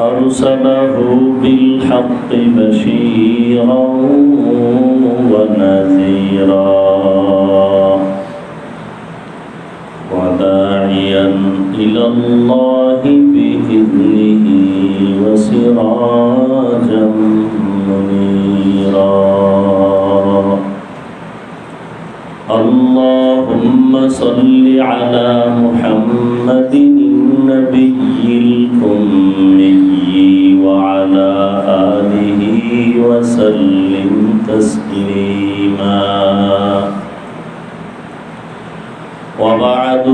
أرسله بالحق بشيرا ونذيرا وداعيا إلى الله بإذنه وسراجا منيرا. اللهم صل على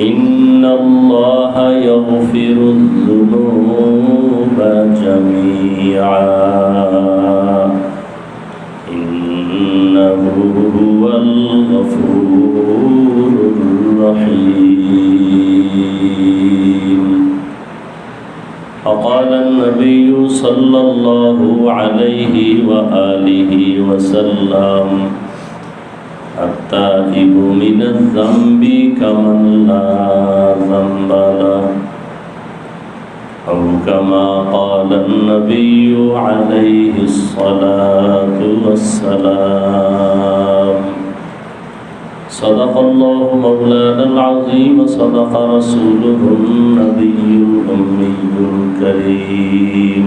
إن الله يغفر الذنوب جميعا. إنه هو الغفور الرحيم. فقال النبي صلى الله عليه وآله وسلم التائب من الذنب كمن لا ذنب له. أو كما قال النبي عليه الصلاة والسلام. صدق الله مولانا العظيم صدق رسوله النبي الأمي الكريم.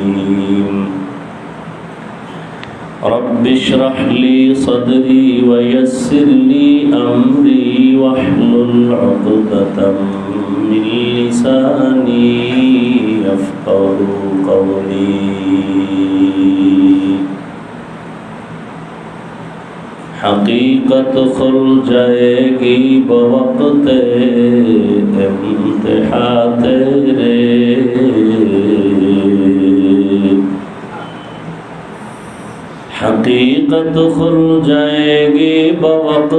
رب اشرح لي صدري ويسر لي أمري واحلل عقدة من لساني يفقه قولي. حقیقت کھل جائے گی بوقت امتحا تیرے حقیقت کھل جائے گی بوقت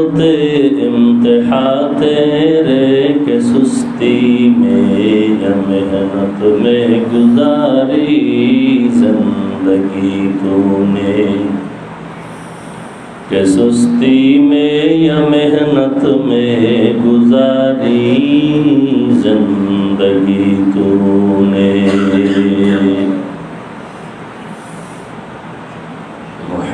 امتحا تیرے کے سستی میں یا محنت میں گزاری زندگی تو نے کہ سستی میں یا محنت میں گزاری زندگی تو نے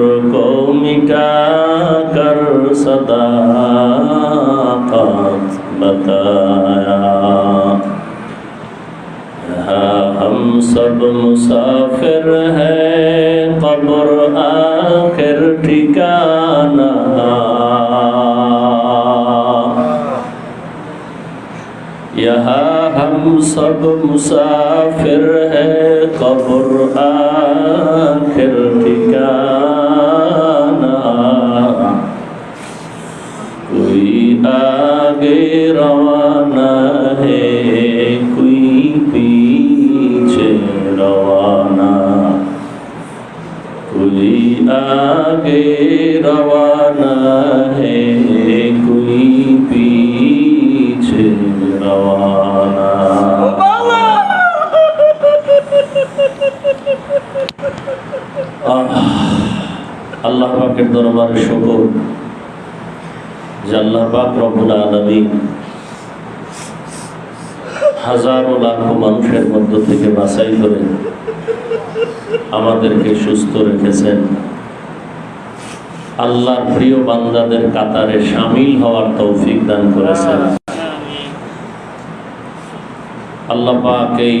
قومك كر صداقت بتایا ہم سب مسافر ہیں قبر آخر ٹھکانہ یہاں ہم سب مسافر ہیں قبر آخر आगे रवाना है कोई पीछे रवाना আহ, আল্লাহ পাকের দরবারে শুকর যে আল্লাহ পাক রব্বুল আলামিন হাজারো লাখো মানুষের মধ্য থেকে বাছাই করে আমাদেরকে সুস্থ রেখেছেন আল্লাহর প্রিয় বান্দাদের কাতারে সামিল হওয়ার তৌফিক দান করেছেন। আল্লাহ পাক এই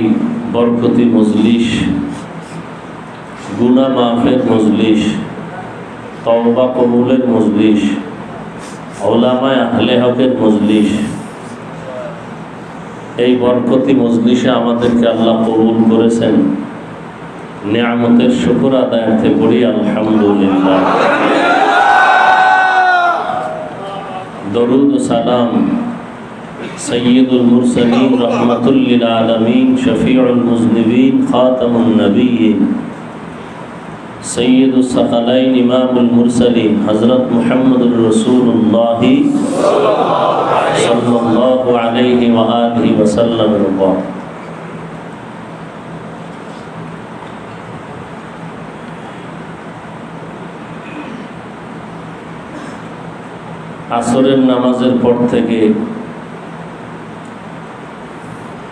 বরকতি মজলিস গুনা মাফের মজলিস, তওবা কবুলের মজলিস, ওলামায় আহলে হকের মজলিস, এই বরকতি মজলিসে আমাদেরকে আল্লাহ কবুল করেছেন। নিয়ামতের শুকুর আদায়ার্থে পড়ি, আলহামদুলিল্লাহ। درود و سلام. سید المرسلین رحمت للعالمین شفیع المذنبین خاتم النبیین سید الثقلین إمام المرسلین حضرت محمد الرسول اللہ صلی اللہ علیہ وآلہ وسلم. اللہ আসরের নামাজের পর থেকে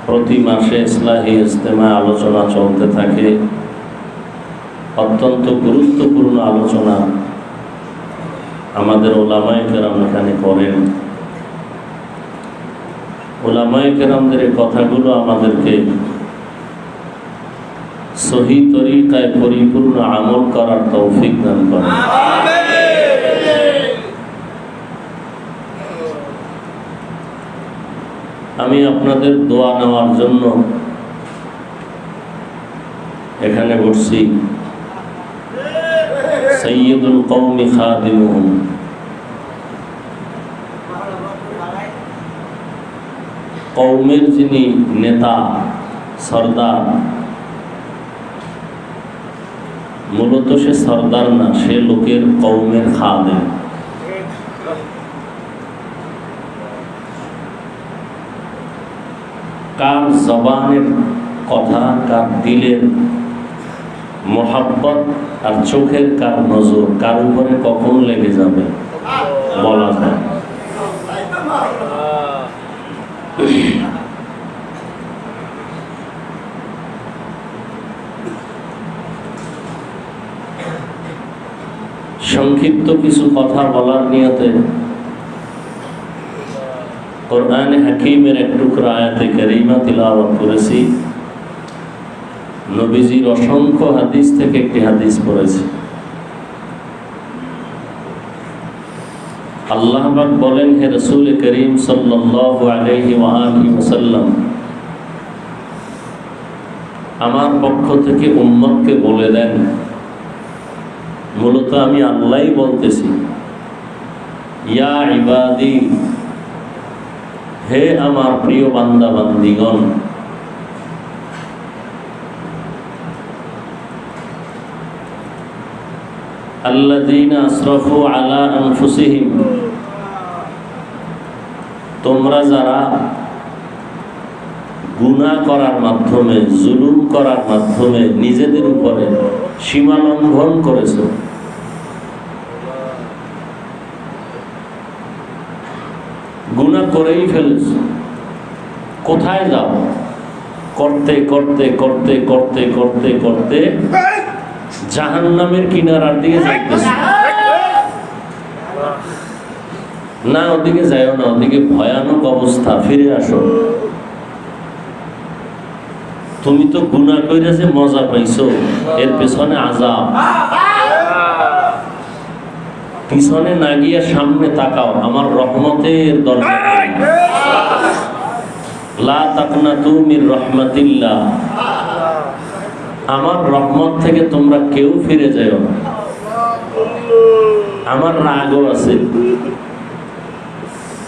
প্রতি মাসে ইসলাহী ইজতেমা আলোচনা চলতে থাকে। অত্যন্ত গুরুত্বপূর্ণ আলোচনা আমাদের ওলামায় কেরাম এখানে করেন। ওলামায় কেরামদের এই কথাগুলো আমাদেরকে সহি তরিকায় পরিপূর্ণ আমল করার তৌফিক দান করে আমি আপনাদের দোয়া নেওয়ার জন্য এখানে বসছি। সৈয়দুল কৌমি খাদিমুহুম। কৌমের যিনি নেতা, সর্দার, মূলত সে সর্দার না, সে লোকের কৌমের খাদেম। কার জবানের কথা, কার দিলের মোহাব্বত, আর চোখের কার নজর, কার উপরে কখন লেগে যাবে? বলা যায়। সংক্ষিপ্ত কিছু কথা বলার নিয়তে কোরআন হাকিমের এক টুকরা আয়াতে কারিমা তিলাওয়াত করেছি নবীজির অসংখ্য হাদিস থেকে একটি হাদিস পড়েছি আল্লাহ বলেন হে রসুল করিম সাল্লাল্লাহু আলাইহি ওয়াসাল্লাম আমার পক্ষ থেকে উম্মতকে বলে দেন মূলত আমি আল্লাহই বলতেছি ইয়া ইবাদি হে আমার প্রিয় বান্দা বান্দিগণ আলা তোমরা যারা গুণা করার মাধ্যমে, জুলুম করার মাধ্যমে নিজেদের উপরে সীমা লঙ্ঘন করেছ গুনাহ করেই ফেলেছো। কোথায় যাও করতে করতে করতে করতে করতে করতে জাহান্নামের কিনারার দিকে না, ওদিকে যাইও না, ওদিকে ভয়ানক অবস্থা। ফিরে আসো। তুমি তো গুণা কইরা যে মজা পাইছো, এর পেছনে আজাব পিছনে না গিয়ে সামনে তাকাও আমার রহমতের দরকার। লা রহমাতিল্লাহ। আমার রহমত থেকে তোমরা কেউ ফিরে যাও আমার রাগও আছে।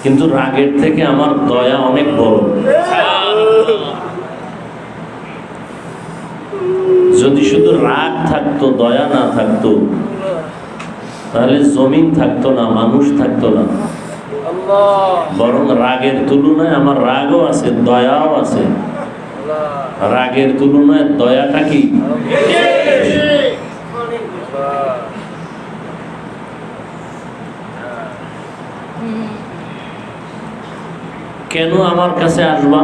কিন্তু রাগের থেকে আমার দয়া অনেক বড়। যদি শুধু রাগ থাকতো দয়া না থাকতো তাহলে জমিন থাকতো না, মানুষ থাকতো না। বরং রাগের তুলনায় আমার রাগও আছে, দয়াও আছে। রাগের তুলনায় দয়াটা কি? কেন আমার কাছে আসবা?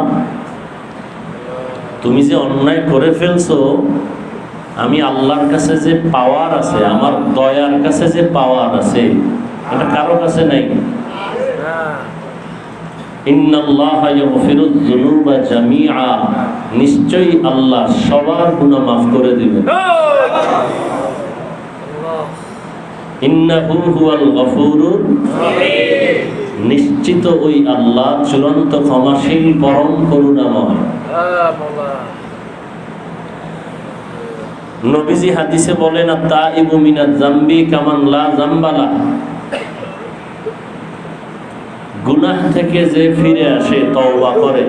তুমি যে অন্যায় করে ফেলছো আমি আল্লাহর কাছে যে পাওয়ার আছে, আমার দয়ার কাছে যে পাওয়ার আছে, এটা কারও কাছে নাই? নিশ্চয়ই আল্লাহ সবার গুনাহ মাফ করে দিবেন। নিশ্চিত ওই আল্লাহ চূড়ান্ত ক্ষমাশীল পরম করুণাময়। নবীজি হাদিসে বলেন তা ইবুমিনা জাম্বি কামান লা জাম্বালা। গুনাহ থেকে যে ফিরে আসে, তওবা করে।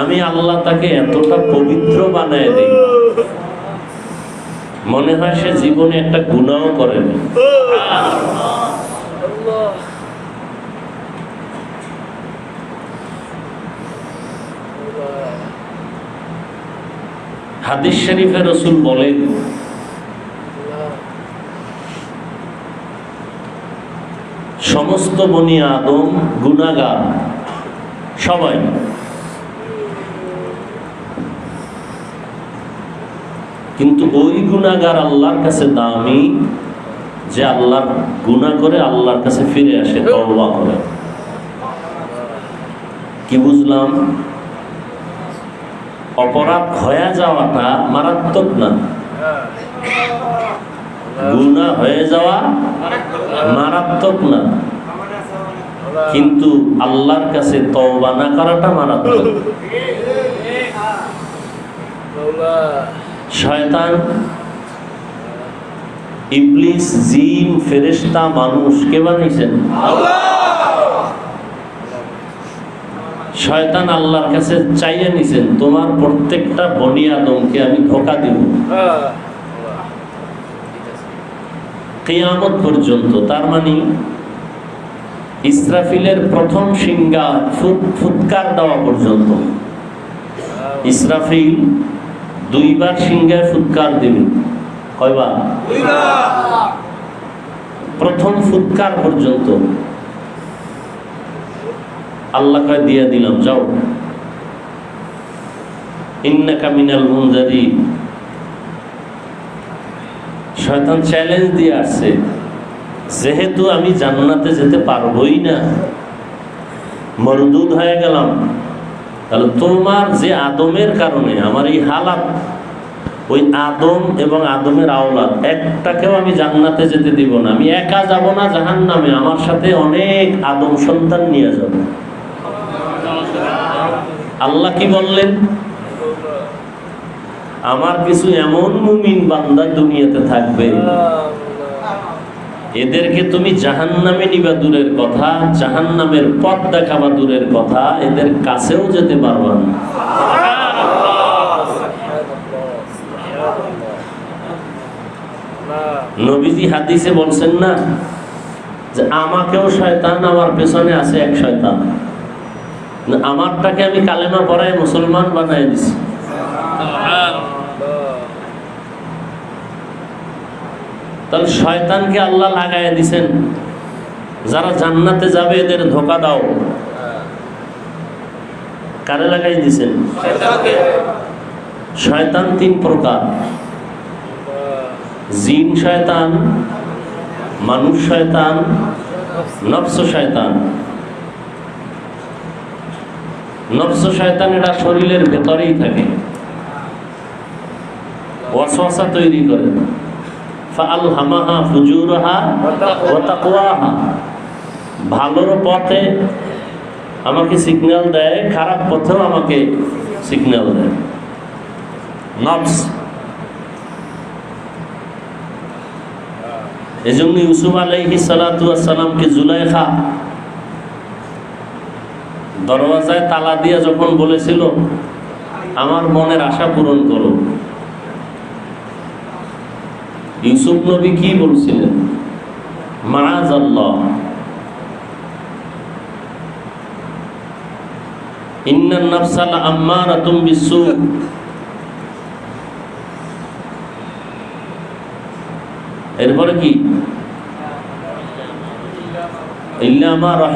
আমি আল্লাহ তাকে এতটা পবিত্র বানায় দিই। মনে হয় সে জীবনে একটা গুনাহও করেনি হাদিস শরীফে রসুল বলেন, সমস্ত বনি আদম গুনাগার সবাই কিন্তু ওই গুনাগার আল্লাহর কাছে দামি যে আল্লাহর গুনাহ করে আল্লাহর কাছে ফিরে আসে করে। কি বুঝলাম? অপরাধ হয়ে যাওয়াটা মারাত্মক না। গুণা হয়ে যাওয়া মারাত্মক না। কিন্তু আল্লাহর কাছে তওবা না করাটা মারাত্মক। শয়তান, ইবলিস, জিন, ফেরেশতা, মানুষ কে বানাইছেন শয়তান আল্লাহর কাছে চাইয়ে নিছেন তোমার প্রত্যেকটা বনি আদমকে আমি ধোকা দিব। কেয়ামত পর্যন্ত তার মানে ইসরাফিলের প্রথম ফুৎ- ফুৎকার দেওয়া পর্যন্ত। ইসরাফিল দুইবার সিংহায় ফুৎকার দিবে। কয়বার? প্রথম ফুৎকার পর্যন্ত। আল্লাহ কয়, দিয়ে দিলাম, যাও। ইন্নাকা মিনাল মুনজারি শয়তান চ্যালেঞ্জ দিয়ে আসছে যেহেতু আমি জান্নাতে যেতে পারবোই না, মরদুদ হয়ে গেলাম, তাহলে তোমার যে আদমের কারণে, আমার এই হালাত, ওই আদম এবং আদমের আওলাদ, একটাকেও আমি জান্নাতে যেতে দিব না। আমি একা যাব না জাহান নামে আমার সাথে অনেক আদম সন্তান নিয়ে যাব। আল্লাহ কি বললেন? আমার কিছু এমন মুমিন বান্দা দুনিয়াতে থাকবে, এদেরকে তুমি জাহান নামে নিবা দূরের কথা জাহান নামের পথ দেখাবা দূরের কথা, এদের কাছেও যেতে পারবা না। নবীজি হাদিসে বলছেন না যে, আমাকেও শয়তান আমার পেছনে আছে এক শয়তান। আমারটাকে আমি কালেমা পড়ায় মুসলমান বানাই দিছি। তাহলে শয়তানকে আল্লাহ লাগাই দিছেন। যারা জান্নাতে যাবে এদের ধোকা দাও। কারে লাগাই দিছেন? শয়তান তিন প্রকার। জিন শয়তান মানুষ শয়তান নফস শয়তান। নফস শয়তান এটা শরীরের ভেতরেই থাকে। ওয়াসওয়াসা তৈরি করে। ফাল হামাহা ফুজুরহা ওয়া তাকওয়াহা। ভালোর পথে আমাকে সিগন্যাল দেয়, খারাপ পথেও আমাকে সিগন্যাল দেয়। নফস। এজন্য ইউসুফ আলাইহি সালামকে জুলাইখা দরওয়াজায় তালা দিয়ে যখন বলেছিল, আমার মনের আশা পূরণ করো। ইউসুফ নবী কি বলছিলেন? মারাজ আল্লাহ এরপরে কি? ইল্লামা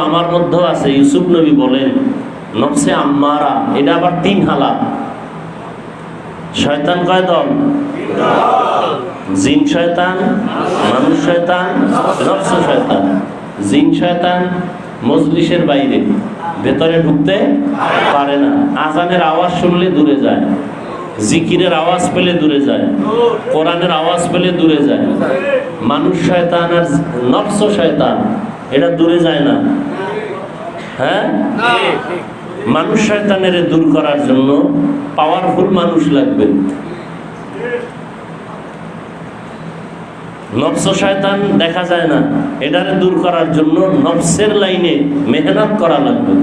আমার মধ্যে আছে, ইউসুফ নবী বলেন, নফসে আম্মারা, এটা আবার তিন হালাত। শয়তান কয় দল? জিন শয়তান, মানুষ শয়তান, নফস শয়তান। জিন শয়তান মজলিসের বাইরে, ভেতরে ঢুকতে পারে না। আজানের আওয়াজ শুনলে দূরে যায়। জিকিরের আওয়াজ পেলে দূরে যায়, কোরআনের আওয়াজ পেলে দূরে যায়। মানুষ শয়তান আর নফস শয়তান, এটা দূরে যায় না। হ্যাঁ? মানুষ শয়তানের দূর করার জন্য পাওয়ারফুল মানুষ লাগবে। নফস শয়তান দেখা যায় না, এটারে দূর করার জন্য নফসের লাইনে মেহনত করা লাগবে।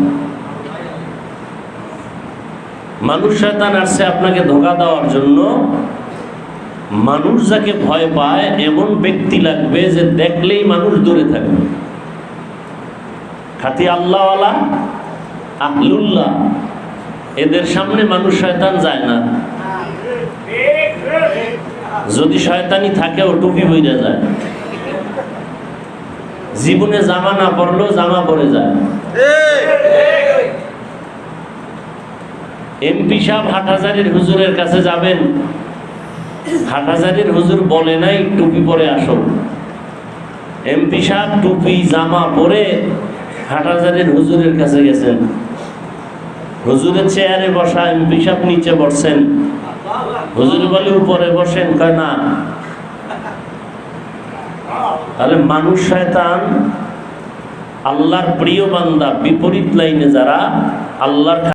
মানুষ শয়তান আসছে আপনাকে ধোকা দেওয়ার জন্য। মানুষ যাকে ভয় পায়, এমন ব্যক্তি লাগবে যে দেখলেই মানুষ দূরে থাকবে। খাতি আল্লাহওয়ালা, আহলুল্লাহ, এদের সামনে মানুষ শয়তান যায় না। যদি শয়তানি থাকে, ও টুপি বইরা যায়। জীবনে জামা না পরলেও জামা পরে যায়। এমপি সাহেব হাটহাজারির হুজুরের কাছে যাবেন। হাটহাজারির হুজুর বলে নাই, টুপি পরে আসো এমপি সাহেব টুপি, জামা পরে হাটহাজারির হুজুরের কাছে গেছেন। হুজুরের চেয়ারে বসা এমপি সাহেব নিচে বসছেন। হুজুর বলে, উপরে বসেন। কয়, না। তাহলে মানুষ শয়তান, আল্লাহর প্রিয় বান্দা, বিপরীত লাইনে যারা, আল্লাহর